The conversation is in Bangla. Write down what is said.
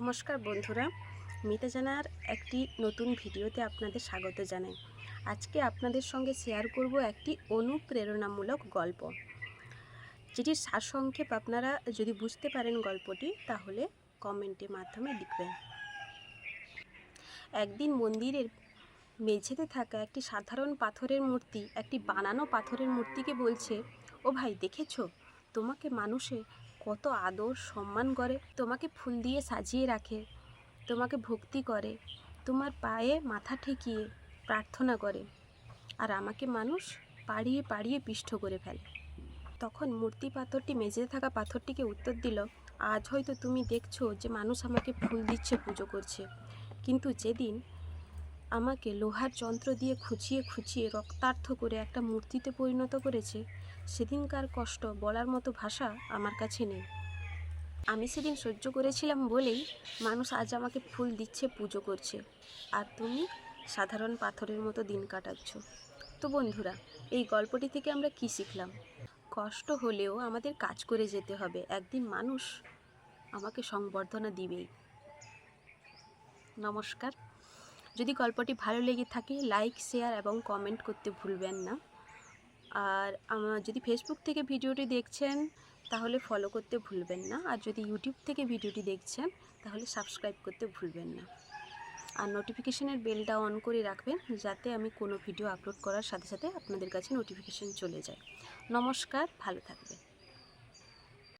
নমস্কার বন্ধুরা মিতা জানার একটি নতুন ভিডিওতে আপনাদের স্বাগত জানাই। আজকে আপনাদের সঙ্গে শেয়ার করব একটি অনুপ্রেরণামূলক গল্প। যেটির সারসংক্ষেপ আপনারা যদি বুঝতে পারেন গল্পটি, তাহলে কমেন্টের মাধ্যমে লিখবেন। একদিন মন্দিরের মেঝেতে থাকা একটি সাধারণ পাথরের মূর্তি, একটি বানানো পাথরের মূর্তিকে বলছে, ও ভাই, দেখেছ? তোমাকে মানুষে কত আদর সম্মান করে। তোমাকে ফুল দিয়ে সাজিয়ে রাখে, তোমাকে ভক্তি করে, তোমার পায়ে মাথা ঠেকিয়ে প্রার্থনা করে আর আমাকে মানুষ পাড়িয়ে পাড়িয়ে পিষ্ট করে ফেলে। তখন মূর্তি পাথরটি মেঝেতে থাকা পাথরটিকে উত্তর দিল, আজ হয়তো তুমি দেখছ যে মানুষ আমাকে ফুল দিচ্ছে, পুজো করছে। কিন্তু যেদিন আমাকে লোহার যন্ত্র দিয়ে খুঁচিয়ে খুঁচিয়ে রক্তার্থ করে একটা মূর্তিতে পরিণত করেছে, সেদিনকার কষ্ট বলার মতো ভাষা আমার কাছে নেই। আমি সেদিন সহ্য করেছিলাম বলেই মানুষ আজ আমাকে ফুল দিচ্ছে, পুজো করছে। আর তুমি সাধারণ পাথরের মতো দিন কাটাচ্ছ। তো বন্ধুরা, এই গল্পটি থেকে আমরা কি শিখলাম? কষ্ট হলেও আমাদের কাজ করে যেতে হবে। একদিন মানুষ আমাকে সংবর্ধনা দিবেই। নমস্কার। যদি গল্পটি ভালো লেগে থাকে লাইক শেয়ার এবং কমেন্ট করতে ভুলবেন না। আর আমার যদি ফেসবুক থেকে ভিডিওটি দেখছেন, তাহলে ফলো করতে ভুলবেন না। আর যদি ইউটিউব থেকে ভিডিওটি দেখছেন, তাহলে সাবস্ক্রাইব করতে ভুলবেন না। আর নোটিফিকেশানের বেলটা অন করে রাখবেন, যাতে আমি কোনো ভিডিও আপলোড করার সাথে সাথে আপনাদের কাছে নোটিফিকেশন চলে যায়। নমস্কার, ভালো থাকবেন।